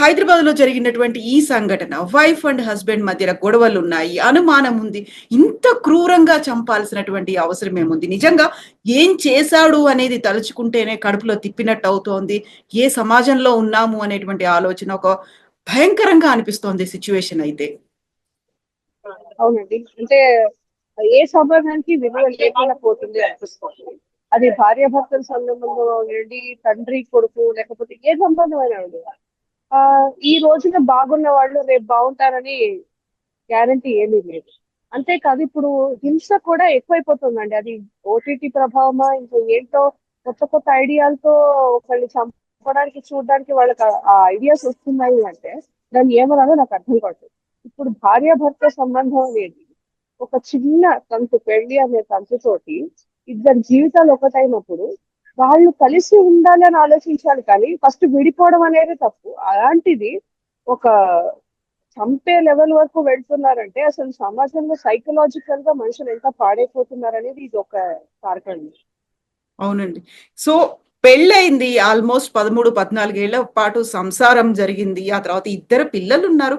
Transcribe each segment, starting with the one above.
హైదరాబాద్లో జరిగినటువంటి ఈ సంఘటన వైఫ్ అండ్ హస్బెండ్ మధ్య గొడవలు ఉన్నాయి అనుమానం ఉంది. ఇంత క్రూరంగా చంపాల్సినటువంటి అవసరం ఏముంది? నిజంగా ఏం చేశాడు అనేది తలుచుకుంటేనే కడుపులో తిప్పినట్టు అవుతోంది. ఏ సమాజంలో ఉన్నాము అనేటువంటి ఆలోచన ఒక భయంకరంగా అనిపిస్తోంది సిచ్యువేషన్ అయితే. అవునండి. అంటే ఏ సంబంధం విలువ లేకుండా పోతుంది అనిపిస్తుంది. అది భార్యాభర్తల సంబంధంలో ఉండండి తండ్రి కొడుకు లేకపోతే ఏ సంబంధం ఉండదు ఈ రోజున బాగున్న వాళ్ళు రేపు బాగుంటారని గ్యారంటీ ఏమీ లేదు. అంతేకాదు ఇప్పుడు హింస కూడా ఎక్కువైపోతుందండి. అది ఓటీటీ ప్రభావమా ఇంకా ఏంటో కొత్త కొత్త ఐడియాలతో ఒకళ్ళు చంపడానికి చూడడానికి వాళ్ళకి ఆ ఐడియాస్ వస్తున్నాయి అంటే దాన్ని ఏమనాలో నాకు అర్థం కావట్లేదు. ఇప్పుడు భార్యాభర్త సంబంధం అనేది ఒక చిన్న తంతు పెళ్ళి అనే తంతుతోటి ఇద్దరు జీవితాలు ఒకటైనప్పుడు వాళ్ళు కలిసి ఉండాలి అని ఆలోచించాలి కానీ ఫస్ట్ విడిపోవడం అనేది తప్పు. అలాంటిది ఒక చంపే లెవెల్ వరకు వెళ్తున్నారంటే అసలు సమాజంలో సైకలాజికల్గా మనుషులు ఎంత పాడైపోతున్నారు అనేది ఇది ఒక కారకం. అవునండి. సో పెళ్ళైంది ఆల్మోస్ట్ పదమూడు పద్నాలుగేళ్ళ పాటు సంసారం జరిగింది. ఆ తర్వాత ఇద్దరు పిల్లలు ఉన్నారు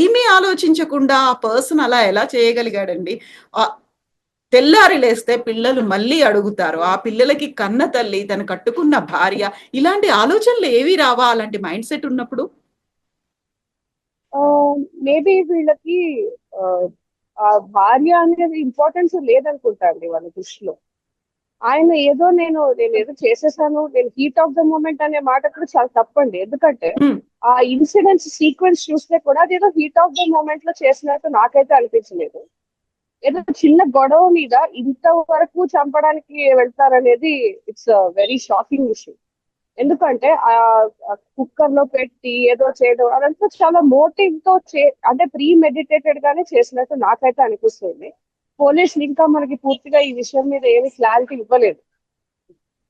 ఏమీ ఆలోచించకుండా ఆ పర్సన్ అలా ఎలా చేయగలిగాడండి? తెల్లారి లేస్తే పిల్లలు మళ్ళీ అడుగుతారు ఆ పిల్లలకి కన్న తల్లి తను కట్టుకున్న భార్య ఇలాంటి ఆలోచనలు ఏవి రావా? అలాంటి మైండ్ సెట్ ఉన్నప్పుడు? మేబీ వీళ్ళకి ఆ భార్య అనేది ఇంపార్టెన్స్ లేదనుకుంటా అండి వాళ్ళ దృష్టిలో. ఆయన ఏదో నేను నేను ఏదో చేసేసాను నేను హీట్ ఆఫ్ ద మూమెంట్ అనే మాట కూడా చాలా తప్పండి. ఎందుకంటే ఆ ఇన్సిడెంట్స్ సీక్వెన్స్ చూస్తే కూడా అదేదో హీట్ ఆఫ్ ద మూమెంట్లో చేసినట్టు నాకైతే అనిపించలేదు. ఏదో చిన్న గొడవ మీద ఇంత వరకు చంపడానికి వెళ్తారనేది ఇట్స్ వెరీ షాకింగ్ విషయం. ఎందుకంటే ఆ కుక్కర్లో పెట్టి ఏదో చేయడం అదంతా చాలా మోటివ్తో చే అంటే ప్రీ మెడిటేటెడ్ గానే చేసినట్టు నాకైతే అనిపిస్తుంది. పోలీసులు ఇంకా మనకి పూర్తిగా ఈ విషయం మీద ఏమి క్లారిటీ ఇవ్వలేదు.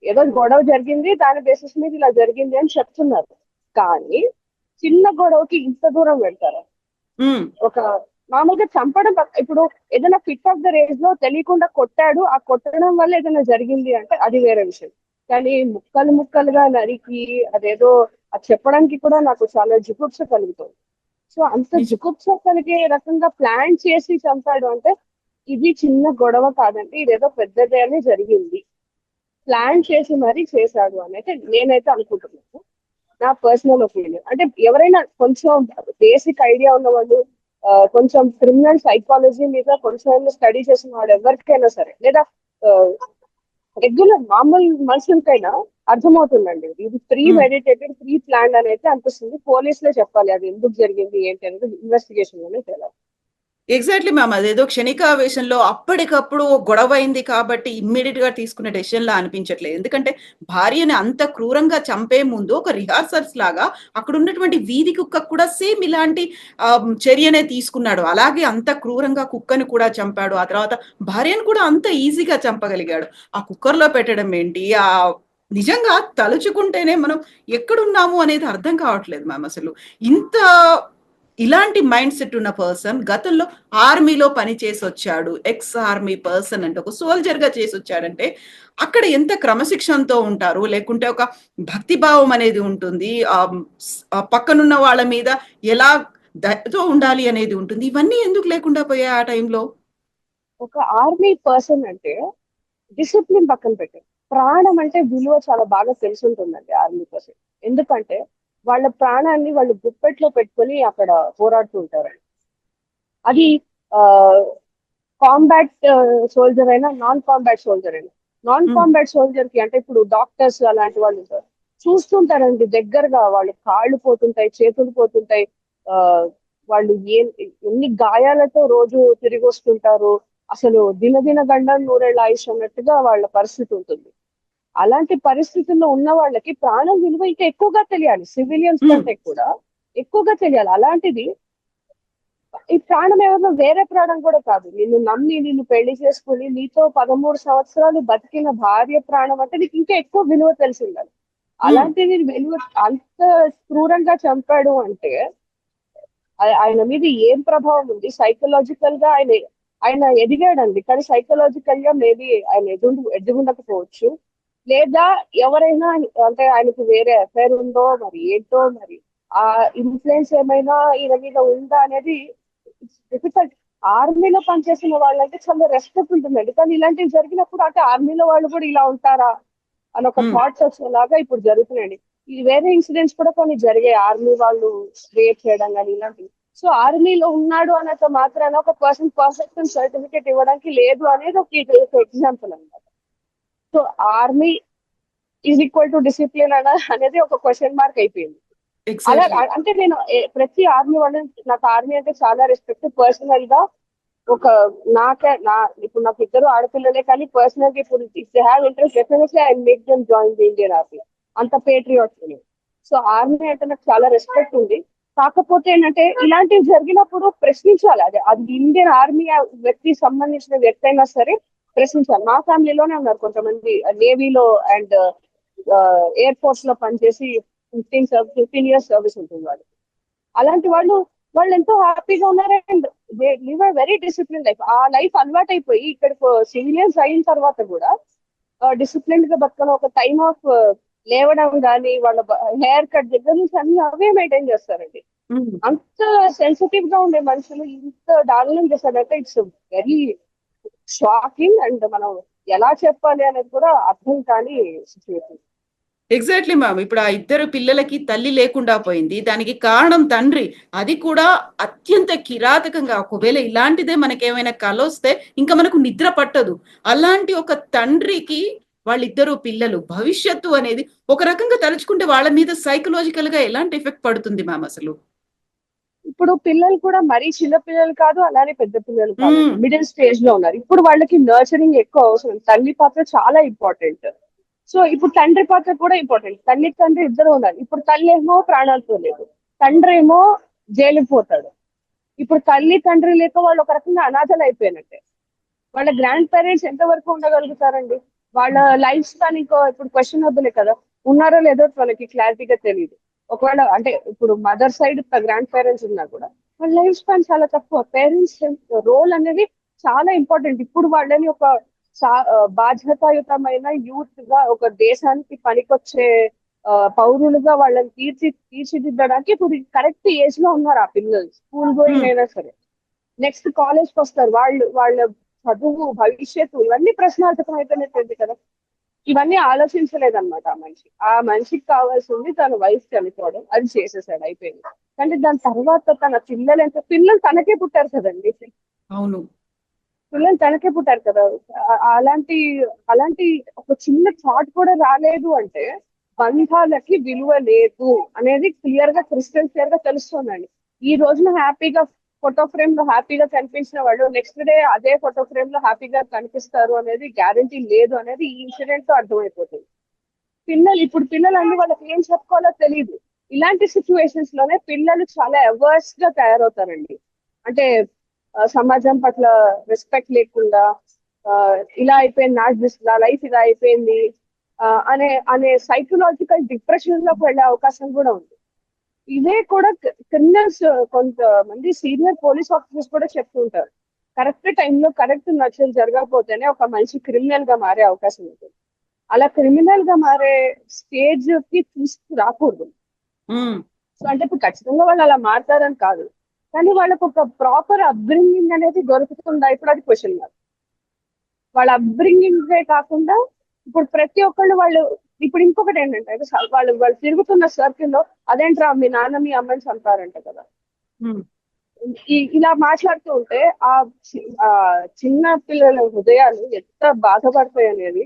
ఏదో గొడవ జరిగింది దాని బేసిస్ మీద ఇలా జరిగింది అని చెప్తున్నారు. కానీ చిన్న గొడవకి ఇంత దూరం వెళ్తారా? ఒక మామూలుగా చంపడం ఇప్పుడు ఏదైనా ఫిట్ ఆఫ్ ద రేజ్లో తెలియకుండా కొట్టాడు ఆ కొట్టడం వల్ల ఏదైనా జరిగింది అంటే అది వేరే విషయం. కానీ ముక్కలు ముక్కలుగా నరికి అదేదో అది చెప్పడానికి కూడా నాకు చాలా జుగుప్స కలుగుతుంది. సో అంత జుగుప్స కలిగే రకంగా ప్లాన్ చేసి చంపాడు అంటే ఇది చిన్న గొడవ కాదండి ఇదేదో పెద్దదేనే జరిగింది. ప్లాన్ చేసి మరీ చేశాడు అని అయితే నేనైతే అనుకుంటున్నాను. నా పర్సనల్ ఒపీనియన్ అంటే ఎవరైనా కొంచెం బేసిక్ ఐడియా ఉన్న వాళ్ళు కొంచెం క్రిమినల్ సైకాలజీ మీద కొంచెం స్టడీ చేసిన వాడు ఎవరికైనా సరే లేదా రెగ్యులర్ మామూలు మనుషులకైనా అర్థమవుతుందండి. ఇది ప్రీ మెడిటేటెడ్ ప్రీ ప్లాన్ అని అయితే అనిపిస్తుంది. పోలీసులే చెప్పాలి అది ఎందుకు జరిగింది ఏంటి అనేది ఇన్వెస్టిగేషన్లోనే తెలియాలి ఎగ్జాక్ట్లీ మ్యామ్ అదేదో క్షణికావేశంలో అప్పటికప్పుడు గొడవ అయింది కాబట్టి ఇమ్మీడియట్గా తీసుకునే డెసిషన్ లా అనిపించట్లేదు. ఎందుకంటే భార్యని అంత క్రూరంగా చంపే ముందు ఒక రిహార్సల్స్ లాగా అక్కడ ఉన్నటువంటి వీధి కుక్క కూడా సేమ్ ఇలాంటి చర్యనే తీసుకున్నాడు. అలాగే అంత క్రూరంగా కుక్కని కూడా చంపాడు. ఆ తర్వాత భార్యను కూడా అంత ఈజీగా చంపగలిగాడు. ఆ కుక్కర్లో పెట్టడం ఏంటి? ఆ నిజంగా తలుచుకుంటేనే మనం ఎక్కడున్నాము అనేది అర్థం కావట్లేదు మ్యామ్ అసలు. ఇంత ఇలాంటి మైండ్ సెట్ ఉన్న పర్సన్ గతంలో ఆర్మీలో పని చేసి వచ్చాడు ఎక్స్ ఆర్మీ పర్సన్ అంటే ఒక సోల్జర్గా చేసి వచ్చాడంటే అక్కడ ఎంత క్రమశిక్షణతో ఉంటారు? లేకుంటే ఒక భక్తిభావం అనేది ఉంటుంది పక్కనున్న వాళ్ళ మీద ఎలా దయతో ఉండాలి అనేది ఉంటుంది. ఇవన్నీ ఎందుకు లేకుండా పోయాయి ఆ టైంలో? ఒక ఆర్మీ పర్సన్ అంటే డిసిప్లిన్ పక్కన పెట్టారు ప్రాణం అంటే విలువ చాలా బాగా తెలుసుంటుందండి ఆర్మీ పర్సన్. ఎందుకంటే వాళ్ళ ప్రాణాన్ని వాళ్ళు గుప్పెట్లో పెట్టుకొని అక్కడ పోరాడుతూ ఉంటారు. అది కాంబాట్ సోల్జర్ అయినా నాన్ కాంబాట్ సోల్జర్ అయినా. నాన్ కాంబాట్ సోల్జర్కి అంటే ఇప్పుడు డాక్టర్స్ అలాంటి వాళ్ళు చూస్తుంటారండి దగ్గరగా వాళ్ళు కాళ్ళు పోతుంటాయి చేతులు పోతుంటాయి. ఆ వాళ్ళు ఏ ఎన్ని గాయాలతో రోజు తిరిగి వస్తుంటారు అసలు దినదిన గండం నూరేళ్ళ ఆయుష్ అన్నట్టుగా వాళ్ళ పరిస్థితి ఉంటుంది. అలాంటి పరిస్థితుల్లో ఉన్న వాళ్ళకి ప్రాణం విలువ ఇంకా ఎక్కువగా తెలియాలి. సివిలియన్స్ కంటే కూడా ఎక్కువగా తెలియాలి. అలాంటిది ఈ ప్రాణం ఎవరినో వేరే ప్రాణం కూడా కాదు. నిన్ను నమ్మి నిన్ను పెళ్ళి చేసుకుని నీతో పదమూడు సంవత్సరాలు బతికిన భార్య ప్రాణం అంటే నీకు ఇంకా ఎక్కువ విలువ తెలిసి ఉండాలి. అలాంటిది విలువ అంత క్రూరంగా చంపాడు అంటే ఆయన మీద ఏం ప్రభావం ఉంది? సైకలాజికల్గా ఆయన ఆయన ఎదిగాడండి. కానీ సైకలాజికల్గా మేబీ ఆయన ఎదుగు ఎదుగుండకపోవచ్చు. లేదా ఎవరైనా అంటే ఆయనకు వేరే అఫైర్ ఉందో మరి ఏంటో మరి ఆ ఇన్ఫ్లుయెన్స్ ఏమైనా ఈయన మీద ఉందా అనేది డిఫికల్ట్ ఆర్మీలో పనిచేసిన వాళ్ళంటే చాలా రెస్పెక్ట్ ఉంటుందండి. కానీ ఇలాంటివి జరిగినప్పుడు అంటే ఆర్మీలో వాళ్ళు కూడా ఇలా ఉంటారా అని ఒక Hmm. థాట్స్ వచ్చేలాగా ఇప్పుడు జరుగుతున్నాయండి. ఈ వేరే ఇన్సిడెంట్స్ కూడా కొన్ని జరిగాయి. ఆర్మీ వాళ్ళు రేప్ చేయడం కానీ ఇలాంటివి. సో ఆర్మీలో ఉన్నాడు అన్నంత మాత్రాన ఒక పర్సన్ పర్ఫెక్ట్ సర్టిఫికేట్ ఇవ్వడానికి లేదు అనేది ఒక ఎగ్జాంపుల్ అన్నమాట. So army is equal to discipline అన అనేది ఒక క్వశ్చన్ మార్క్ అయిపోయింది. అలా అంటే నేను ప్రతి ఆర్మీ వాళ్ళ నాకు ఆర్మీ అంటే చాలా రెస్పెక్ట్ పర్సనల్గా ఒక నాకే నా ఇప్పుడు నాకు ఇద్దరు ఆడపిల్లలే కానీ పర్సనల్గా ఇప్పుడు if they have interest definitely I make them join the Indian army అంత పేట్రియాట్ సో ఆర్మీ అంటే నాకు చాలా రెస్పెక్ట్ ఉంది. కాకపోతే ఏంటంటే ఇలాంటివి జరిగినప్పుడు ప్రశ్నించాలి. అది అది ఇండియన్ ఆర్మీ వ్యక్తి సంబంధించిన వ్యక్తి అయినా సరే ప్రశ్నించాలి మా ఫ్యామిలీలోనే ఉన్నారు కొంతమంది నేవీలో అండ్ ఎయిర్ ఫోర్స్లో పనిచేసి ఫిఫ్టీన్ ఫిఫ్టీన్ ఇయర్స్ సర్వీస్ ఉంటుంది వాళ్ళు అలాంటి వాళ్ళు వాళ్ళు ఎంతో హ్యాపీగా ఉన్నారు and they live a very discipline life. ఆ లైఫ్ అలవాటు అయిపోయి ఇక్కడికి సివిలియన్స్ అయిన తర్వాత కూడా డిసిప్లిన్గా బతకడం ఒక టైమ్ ఆఫ్ లేవడం కానీ వాళ్ళ హెయిర్ కట్ దగ్గర నుంచి అన్ని అవే మెయింటైన్ చేస్తారండి. అంత సెన్సిటివ్గా ఉండే మనుషులు ఇంత దారుణం చేస్తారంటే ఇట్స్ వెరీ షాకింగ్ అండ్ మనం ఎలా చెప్పాలి అనేది కూడా అర్థం కాని సిచ్యువేషన్ ఎగ్జాక్ట్లీ మ్యామ్ ఇప్పుడు ఆ ఇద్దరు పిల్లలకి తల్లి లేకుండా పోయింది. దానికి కారణం తండ్రి. అది కూడా అత్యంత కిరాతకంగా. ఒకవేళ ఇలాంటిదే మనకేమైనా ఏమైనా వస్తే ఇంకా మనకు నిద్ర పట్టదు. అలాంటి ఒక తండ్రికి వాళ్ళిద్దరు పిల్లలు భవిష్యత్తు అనేది ఒక రకంగా తలుచుకుంటే వాళ్ళ మీద సైకలాజికల్గా ఎలాంటి ఎఫెక్ట్ పడుతుంది మ్యామ్ అసలు? ఇప్పుడు పిల్లలు కూడా మరీ చిన్న పిల్లలు కాదు అలానే పెద్ద పిల్లలు కాదు. మిడిల్ స్టేజ్లో ఉన్నారు. ఇప్పుడు వాళ్ళకి నర్చరింగ్ ఎక్కువ అవసరం. తల్లి పాత్ర చాలా ఇంపార్టెంట్ సో ఇప్పుడు తండ్రి పాత్ర కూడా ఇంపార్టెంట్ తల్లి తండ్రి ఇద్దరు ఉన్నారు. ఇప్పుడు తల్లి ఏమో ప్రాణాలతో లేదు. తండ్రి ఏమో జైలుకి పోతాడు. ఇప్పుడు తల్లి తండ్రి లేక వాళ్ళు ఒక రకంగా అనాథలు అయిపోయినట్టే. వాళ్ళ గ్రాండ్ పేరెంట్స్ ఎంత వరకు ఉండగలుగుతారండి? వాళ్ళ లైఫ్ స్పాన్ ఇంకో ఇప్పుడు క్వశ్చన్ అవుతుంది కదా. ఉన్నారో లేదో మనకి క్లారిటీగా తెలియదు ఒకవేళ అంటే ఇప్పుడు మదర్ సైడ్ గ్రాండ్ పేరెంట్స్ ఉన్నా కూడా వాళ్ళ లైఫ్ స్పాన్ చాలా తక్కువ. పేరెంట్స్ రోల్ అనేది చాలా ఇంపార్టెంట్. ఇప్పుడు వాళ్ళని ఒక బాధ్యతాయుతమైన యూత్గా ఒక దేశానికి పనికొచ్చే పౌరులుగా వాళ్ళని తీర్చి తీర్చిదిద్దడానికి ఇప్పుడు కరెక్ట్ ఏజ్లో ఉన్నారు ఆ పిల్లలు. School going Hmm. అయినా సరే. నెక్స్ట్ కాలేజ్కి వస్తారు. వాళ్ళు వాళ్ళ చదువు భవిష్యత్తు ఇవన్నీ ప్రశ్నార్థకం అయిపోయినట్టుంది కదా. ఇవన్నీ ఆలోచించలేదన్నమాట ఆ మనిషి. ఆ మనిషికి కావాల్సింది తన వైఫ్ చనిపోవడం అది చేసేసాడు అయిపోయింది. కానీ దాని తర్వాత తన పిల్లలు ఎంత పిల్లలు తనకే పుట్టారు కదండి. అవును. పిల్లలు తనకే పుట్టారు కదా. అలాంటి అలాంటి ఒక చిన్న థాట్ కూడా రాలేదు అంటే బంధాలకి విలువ లేదు అనేది క్లియర్గా క్రిస్టల్ క్లియర్గా తెలుస్తుందండి. ఈ రోజున హ్యాపీగా ఫోటో ఫ్రేమ్లో హ్యాపీగా కనిపించిన వాళ్ళు నెక్స్ట్ డే అదే ఫోటో ఫ్రేమ్లో హ్యాపీగా కనిపిస్తారు అనేది గ్యారంటీ లేదు అనేది ఈ ఇన్సిడెంట్తో అర్థమైపోతుంది. పిల్లలు ఇప్పుడు పిల్లలు అన్ని వాళ్ళకి ఏం చెప్పుకోవాలో తెలియదు ఇలాంటి సిచ్యువేషన్స్లోనే పిల్లలు చాలా అవర్స్గా తయారవుతారండి. అంటే సమాజం పట్ల రెస్పెక్ట్ లేకుండా ఆ, ఇలా అయిపోయింది నా దిస్- నా లైఫ్ ఇలా అయిపోయింది అనే అనే సైకలాజికల్ డిప్రెషన్లోకి వెళ్ళే అవకాశం కూడా ఉంది. ఇదే కూడా క్రిమినల్స్ కొంతమంది సీనియర్ పోలీస్ ఆఫీసర్స్ కూడా చెప్తుంటారు కరెక్ట్ టైంలో కరెక్ట్ నచ్చలు జరగకపోతేనే ఒక మనిషి క్రిమినల్గా మారే అవకాశం ఉంటుంది అలా క్రిమినల్గా మారే స్టేజ్కి తీసుకు రాకూడదు. సో అంటే ఇప్పుడు ఖచ్చితంగా వాళ్ళు అలా మారుతారని కాదు. కానీ వాళ్ళకు ఒక ప్రాపర్ అప్బ్రింగింగ్ అనేది దొరుకుతుందా? ఇప్పుడు అది క్వశ్చన్ మార్క్ వాళ్ళ అప్బ్రింగింగ్ కాకుండా ఇప్పుడు ప్రతి ఒక్కళ్ళు వాళ్ళు ఇప్పుడు ఇంకొకటి ఏంటంటే వాళ్ళు వాళ్ళు తిరుగుతున్న సర్కిల్లో అదేంట్రా మీ నాన్న మీ అమ్మని చంపారంట కదా. ఇలా మాట్లాడుతూ ఉంటే ఆ చిన్న పిల్లల హృదయాలు ఎంత బాధపడతాయి అనేది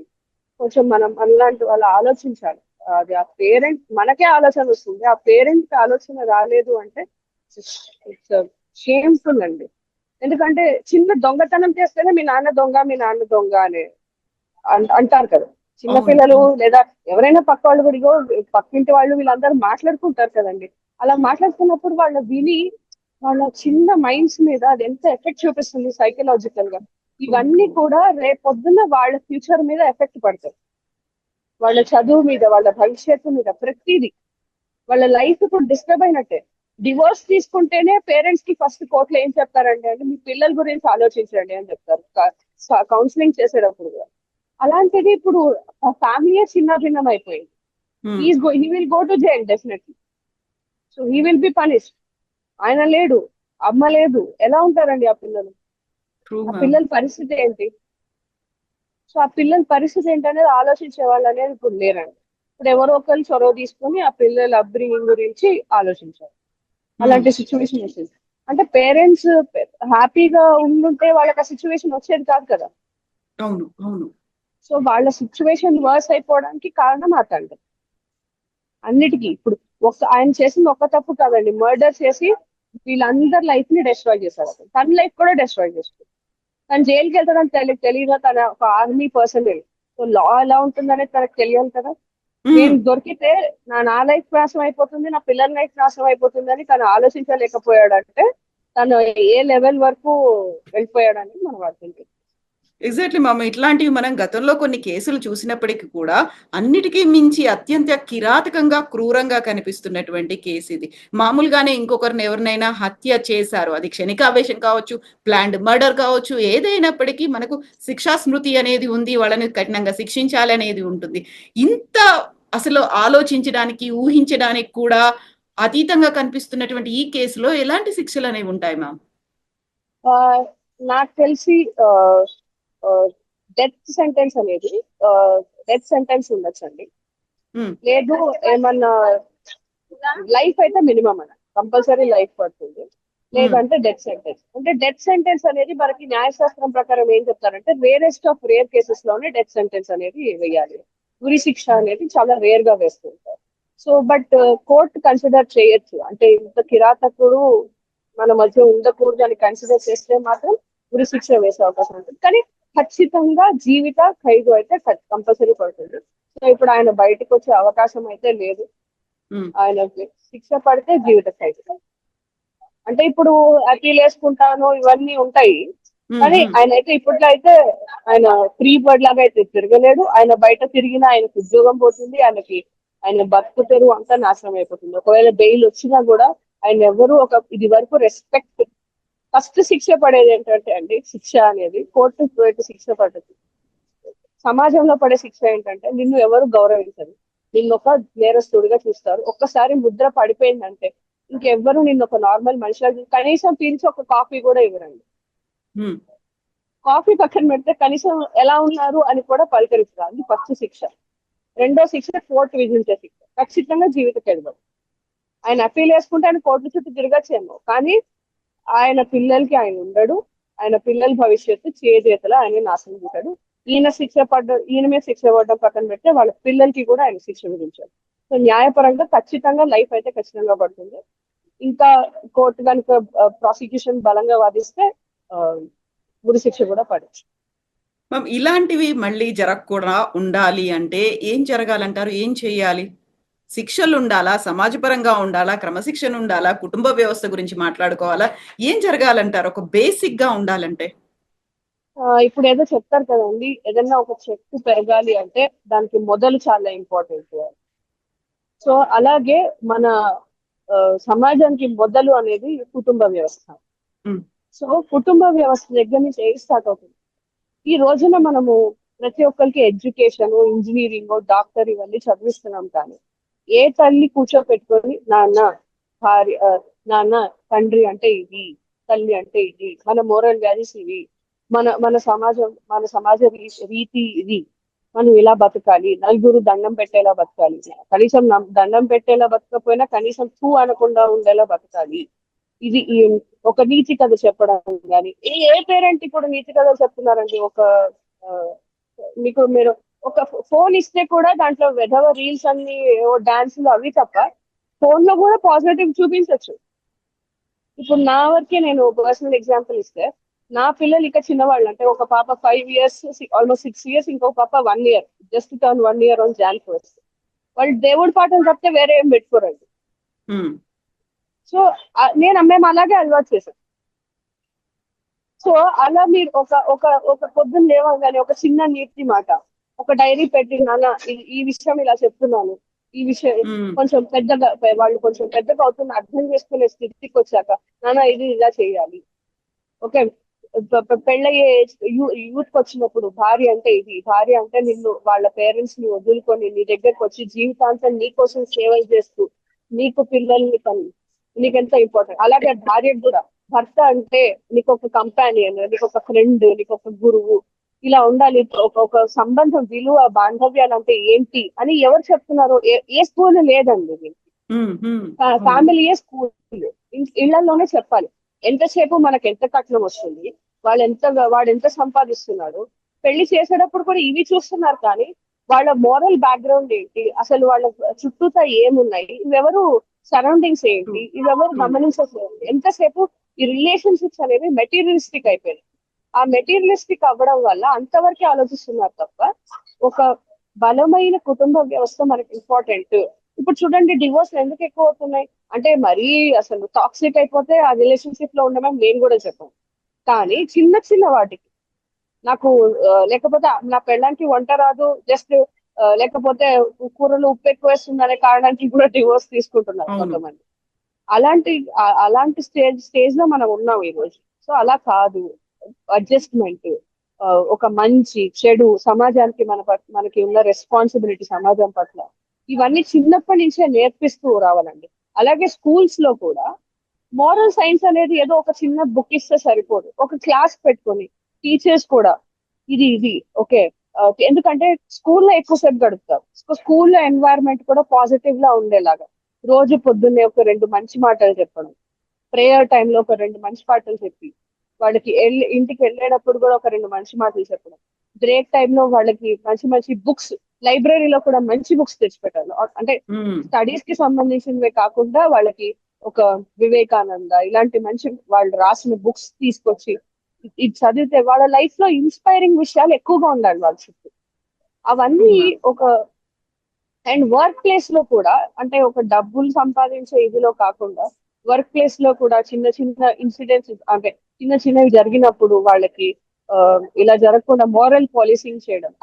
కొంచెం మనం అలాంటి వాళ్ళు ఆలోచించాలి. అది ఆ పేరెంట్ మనకే ఆలోచన వస్తుంది. ఆ పేరెంట్కి ఆలోచన రాలేదు అంటే ఇట్స్ షేమ్ఫుల్ అండి. ఎందుకంటే చిన్న దొంగతనం చేస్తేనే మీ నాన్న దొంగ మీ నాన్న దొంగ అన్- అంటారు కదా. చిన్న అవును. పిల్లలు లేదా ఎవరైనా పక్క వాళ్ళు కూడా పక్కింటి వాళ్ళు వీళ్ళందరూ మాట్లాడుకుంటారు కదండి. అలా మాట్లాడుతున్నప్పుడు వాళ్ళు విని వాళ్ళ చిన్న మైండ్స్ మీద అది ఎంత ఎఫెక్ట్ చూపిస్తుంది సైకలాజికల్గా. ఇవన్నీ కూడా రేపొద్దున వాళ్ళ ఫ్యూచర్ మీద ఎఫెక్ట్ పడతాయి. వాళ్ళ చదువు మీద వాళ్ళ భవిష్యత్తు మీద ప్రతిదీ. వాళ్ళ లైఫ్ ఇప్పుడు డిస్టర్బ్ అయినట్టే. డివోర్స్ తీసుకుంటేనే పేరెంట్స్కి ఫస్ట్ కోర్టులో ఏం చెప్తారంటే అంటే మీ పిల్లల గురించి ఆలోచించండి అని చెప్తారు. కౌన్సిలింగ్ చేసేటప్పుడు కూడా. అలాంటిది ఇప్పుడు ఫ్యామిలీ చిన్న భిన్నం అయిపోయింది. Go he will go to jail definitely so he will be punish ఆయన లేడు అమ్మ లేదు. ఎలా ఉంటారండి ఆ పిల్లలు? ఆ పిల్లల పరిస్థితి ఏంటి? సో ఆ పిల్లల పరిస్థితి ఏంటనేది ఆలోచించే వాళ్ళు అనేది ఇప్పుడు లేరండి. ఇప్పుడు ఎవరో ఒకరు చొరవ తీసుకొని ఆ పిల్లల అబ్రింగ్ గురించి ఆలోచించారు. అలాంటి సిచ్యువేషన్ వచ్చింది. అంటే పేరెంట్స్ హ్యాపీగా ఉండుంటే వాళ్ళకి ఆ సిచ్యువేషన్ వచ్చేది కాదు కదా. అవును అవును. సో వాళ్ళ సిచ్యువేషన్ వర్స్ అయిపోవడానికి కారణం ఆ తండ్రి. అన్నిటికీ ఇప్పుడు ఒక ఆయన చేసింది ఒక్క తప్పు కాదండి. మర్డర్ చేసి వీళ్ళందరి లైఫ్ని డెస్ట్రాయ్ చేశాడు అతను. తన లైఫ్ కూడా డెస్ట్రాయ్ చేస్తాడు తను జైలుకి వెళ్తాడని తెలి తెలియదా? తన ఒక ఆర్మీ పర్సన్ సో లా ఎలా ఉంటుందనేది తనకు తెలియాలి కదా. నేను దొరికితే నా నా లైఫ్ నాశనం అయిపోతుంది నా పిల్లల లైఫ్ నాశనం అయిపోతుంది అని తను ఆలోచించలేకపోయాడంటే తను ఏ లెవెల్ వరకు వెళ్ళిపోయాడని మనం అర్థం. ఎగ్జాక్ట్లీ మామ ఇట్లాంటివి మనం గతంలో కొన్ని కేసులు చూసినప్పటికీ కూడా అన్నిటికీ మించి అత్యంత కిరాతకంగా క్రూరంగా కనిపిస్తున్నటువంటి కేసు ఇది. మామూలుగానే ఇంకొకరిని ఎవరినైనా హత్య చేశారు. అది క్షణికావేశం కావచ్చు ప్లాండ్ మర్డర్ కావచ్చు ఏదైనప్పటికీ మనకు శిక్షా స్మృతి అనేది ఉంది వాళ్ళని కఠినంగా శిక్షించాలి అనేది ఉంటుంది. ఇంత అసలు ఆలోచించడానికి ఊహించడానికి కూడా అతీతంగా కనిపిస్తున్నటువంటి ఈ కేసులో ఎలాంటి శిక్షలు అనేవి ఉంటాయి మ్యామ్ నాకు తెలిసి డెత్ సెంటెన్స్ అనేది డెత్ సెంటెన్స్ ఉండొచ్చండి. Hmm. లేదు ఏమన్నా లైఫ్ అయితే మినిమం అన్న కంపల్సరీ లైఫ్ పడుతుంది. లేదంటే డెత్ సెంటెన్స్ అంటే డెత్ సెంటెన్స్ అనేది మనకి న్యాయశాస్త్రం ప్రకారం ఏం చెప్తారంటే రేరెస్ట్ ఆఫ్ రేర్ కేసెస్లోనే డెత్ సెంటెన్స్ అనేది వేయాలి. ఉరి శిక్ష అనేది చాలా రేర్గా వేస్తుంటారు సో బట్ కోర్టు కన్సిడర్ చేయొచ్చు. అంటే ఇంత కిరాతకుడు మన మధ్య ఉండకూడదు అని కన్సిడర్ చేస్తే మాత్రం ఉరి శిక్ష వేసే అవకాశం ఉంటుంది. కానీ ఖచ్చితంగా జీవిత ఖైదు అయితే కంపల్సరీ పడుతుంది. సో ఇప్పుడు ఆయన బయటకు వచ్చే అవకాశం అయితే లేదు. ఆయన శిక్ష పడితే జీవిత ఖైదు. అంటే ఇప్పుడు అపీల్ వేసుకుంటాను ఇవన్నీ ఉంటాయి. కానీ ఆయన అయితే ఇప్పట్లో అయితే ఆయన ఫ్రీ బర్డ్ లాగా అయితే తిరగలేడు. ఆయన బయట తిరిగినా ఆయనకు ఉద్యోగం పోతుంది ఆయనకి ఆయన బతుకు తెరువు అంతా నాశనం అయిపోతుంది. ఒకవేళ బెయిల్ వచ్చినా కూడా ఆయన ఎవరు ఒక ఇది వరకు రెస్పెక్ట్ ఫస్ట్ శిక్ష పడేది ఏంటంటే అండి శిక్ష అనేది కోర్టు పెట్టి శిక్ష పడదు సమాజంలో పడే శిక్ష ఏంటంటే నిన్ను ఎవరు గౌరవించరు. నిన్ను ఒక నేరస్తుడిగా చూస్తారు. ఒక్కసారి ముద్ర పడిపోయిందంటే ఇంకెవ్వరు నిన్ను ఒక నార్మల్ మనిషిగా చూ- కనీసం పిలిచి ఒక కాఫీ కూడా ఇవ్వరండి. కాఫీ పక్కన పెడితే కనీసం ఎలా ఉన్నారు అని కూడా పలకరించరా. అది ఫస్ట్ శిక్ష. రెండో శిక్ష కోర్టు విధించే శిక్ష. ఖచ్చితంగా జీవిత ఖైదు ఆయన అప్పీల్ వేసుకుంటే ఆయన కోర్టు చుట్టూ తిరగచ్చేమో. కానీ ఆయన పిల్లలకి ఆయన ఉండడు. ఆయన పిల్లల భవిష్యత్తు చేజేతలో ఆయన నాశనం చేశాడు. ఈయన శిక్ష పడ్డ ఈయన మీద శిక్ష పడడం పక్కన పెడితే వాళ్ళ పిల్లలకి కూడా ఆయన శిక్ష విధించాడు. సో న్యాయపరంగా ఖచ్చితంగా లైఫ్ అయితే ఖచ్చితంగా పడుతుంది. ఇంకా కోర్టు కనుక ప్రాసిక్యూషన్ బలంగా వాదిస్తే ఆ, శిక్ష కూడా పడచ్చు. మ్యామ్ ఇలాంటివి మళ్ళీ జరగకుండా ఉండాలి అంటే ఏం జరగాలంటారు? ఏం చేయాలి? శిక్షలు ఉండాలా సమాజపరంగా ఉండాలా? క్రమశిక్షణ ఉండాలా కుటుంబ వ్యవస్థ గురించి మాట్లాడుకోవాలా? ఏం జరగాలంటారు? ఒక బేసిక్గా ఉండాలంటే. ఇప్పుడు ఏదో చెప్తారు కదండి. ఏదైనా ఒక చెట్టు పెరగాలి అంటే దానికి మొదలు చాలా ఇంపార్టెంట్. సో అలాగే మన సమాజానికి మొదలు అనేది కుటుంబ వ్యవస్థ. సో కుటుంబ వ్యవస్థ దగ్గర నుంచి ఏది స్టార్ట్ అవుతుంది? ఈ రోజున మనము ప్రతి ఒక్కరికి ఎడ్యుకేషన్ ఇంజనీరింగ్ డాక్టర్ ఇవన్నీ చదివిస్తున్నాం కానీ ఏ తల్లి కూర్చోపెట్టుకొని నాన్న భార్య నాన్న తండ్రి అంటే ఇది తల్లి అంటే ఇది మన మోరల్ వాల్యూస్ ఇవి మన మన సమాజం మన సమాజ రీతి ఇది మనం ఇలా బతకాలి నలుగురు దండం పెట్టేలా బతకాలి కనీసం దండం పెట్టేలా బతకపోయినా కనీసం తూ అనకుండా ఉండేలా బతకాలి. ఇది ఒక నీతి కథ చెప్పడం కానీ ఏ పేరెంట్ ఇప్పుడు నీతి కథ చెప్తున్నారండి? ఒక మీకు మీరు ఒక ఫోన్ ఇస్తే కూడా దాంట్లో వెధవ రీల్స్ అన్ని డాన్సులు అవి తప్ప ఫోన్లో కూడా పాజిటివ్ చూపించవచ్చు ఇప్పుడు నా వరకే నేను పర్సనల్ ఎగ్జాంపుల్ ఇస్తే నా పిల్లలు ఇక చిన్నవాళ్ళు అంటే ఒక పాప five years almost six years ఇంకొక పాప one year just turn one year on Jan first వాళ్ళు దేవుడి పాటలు తప్పితే వేరే ఏం పెట్టుకోరండి. ఉమ్, సో నేను మేము అలాగే అలవాటు చేశాను సో అలా మీరు ఒక ఒక ఒక పొద్దున్న లేవగానే ఒక చిన్న నీతి మాట ఒక డైరీ పెట్టి నాన్న ఈ- విషయం ఇలా చెప్తున్నాను. ఈ విషయం కొంచెం పెద్దగా వాళ్ళు కొంచెం పెద్దగా అవుతున్న అర్థం చేసుకునే స్థితికి వచ్చాక నాన్న ఇది ఇలా చేయాలి. ఓకే? పెళ్ళయ్యే యూత్కి వచ్చినప్పుడు భార్య అంటే ఇది. భార్య అంటే నిన్ను వాళ్ళ పేరెంట్స్ని వదులుకొని నీ దగ్గరకు వచ్చి జీవితాంతం నీ కోసం సేవలు చేస్తూ నీకు పిల్లల్ని కన్ నీకు ఎంత ఇంపార్టెంట్ అలాగే భార్యకు కూడా. భర్త అంటే నీకు ఒక కంపానియన్ నీకు ఒక ఫ్రెండ్ నీకు ఒక గురువు. ఇలా ఉండాలి ఒక ఒక సంబంధం విలువ బాంధవ్యాలు అంటే ఏంటి అని ఎవరు చెప్తున్నారు ఏ- ఏ స్కూల్ లేదండి. హ్మ్. ఫ్యామిలీయే స్కూల్ ఇళ్ళలోనే చెప్పాలి ఎంతసేపు మనకి ఎంత కట్నం వస్తుంది వాళ్ళు ఎంత వాడు ఎంత సంపాదిస్తున్నాడు పెళ్ళి చేసేటప్పుడు కూడా ఇవి చూస్తున్నారు కానీ వాళ్ళ మోరల్ బ్యాక్గ్రౌండ్ ఏంటి అసలు వాళ్ళ చుట్టూతా ఏమున్నాయి ఇవెవరు సరౌండింగ్స్ ఏంటి ఇవెవరు. గమనించట్లేదు ఎంతసేపు ఈ రిలేషన్షిప్స్ అనేవి మెటీరియలిస్టిక్ అయిపోయినాయి ఆ మెటీరియలిస్టిక్ అవ్వడం వల్ల అంతవరకే ఆలోచిస్తున్నారు తప్ప ఒక బలమైన కుటుంబ వ్యవస్థ మనకి ఇంపార్టెంట్ ఇప్పుడు చూడండి డివోర్స్ ఎందుకు ఎక్కువ అవుతున్నాయి? అంటే మరీ అసలు టాక్సిక్ అయిపోతే ఆ రిలేషన్షిప్లో ఉండమని మేము కూడా చెప్పాం కానీ చిన్న చిన్న వాటికి. నాకు లేకపోతే నా పెళ్ళానికి వంట రాదు జస్ట్ లేకపోతే కూరలు ఉప్పు ఎక్కువ వేస్తుంది అనే కారణానికి కూడా డివోర్స్ తీసుకుంటున్నారు. కొంతమంది. అలాంటి అలాంటి స్టేజ్ స్టేజ్లో మనం ఉన్నాం ఈ రోజు. సో అలా కాదు. అడ్జస్ట్మెంట్ ఒక మంచి చెడు సమాజానికి మన పట్- మనకి ఉన్న రెస్పాన్సిబిలిటీ సమాజం పట్ల. ఇవన్నీ చిన్నప్పటి నుంచే నేర్పిస్తూ రావాలండి. అలాగే స్కూల్స్లో కూడా మోరల్ సైన్స్ అనేది ఏదో ఒక చిన్న బుక్ ఇస్తే సరిపోదు. ఒక క్లాస్ పెట్టుకొని టీచర్స్ కూడా ఇది ఇది ఓకే ఎందుకంటే స్కూల్లో ఎక్కువసేపు గడుపుతారు స్కూల్లో ఎన్వైరన్మెంట్ కూడా పాజిటివ్ లా ఉండేలాగా. రోజు పొద్దున్నే ఒక రెండు మంచి మాటలు చెప్పడం ప్రేయర్ టైంలో ఒక రెండు మంచి పాటలు చెప్పి వాళ్ళకి వెళ్ళి ఇంటికి వెళ్ళేటప్పుడు కూడా ఒక రెండు మంచి మాటలు చెప్పడం. బ్రేక్ టైంలో వాళ్ళకి మంచి మంచి బుక్స్ లైబ్రరీలో కూడా మంచి బుక్స్ తెచ్చిపెట్టాలి. అంటే. స్టడీస్కి సంబంధించినవే కాకుండా వాళ్ళకి ఒక వివేకానంద ఇలాంటి మంచి వాళ్ళు రాసిన బుక్స్ తీసుకొచ్చి ఇది చదివితే వాళ్ళ లైఫ్లో ఇన్స్పైరింగ్ విషయాలు ఎక్కువగా ఉండాలి వాళ్ళ చుట్టూ. అవన్నీ ఒక అండ్ వర్క్ ప్లేస్లో కూడా అంటే ఒక డబ్బులు సంపాదించే ఇదిలో కాకుండా వర్క్ ప్లేస్లో కూడా చిన్న చిన్న ఇన్సిడెంట్స్ అంటే చిన్న చిన్నవి జరిగినప్పుడు వాళ్ళకి ఆ, ఇలా జరగకుండా మోరల్ పాలిసింగ్ చేయడం.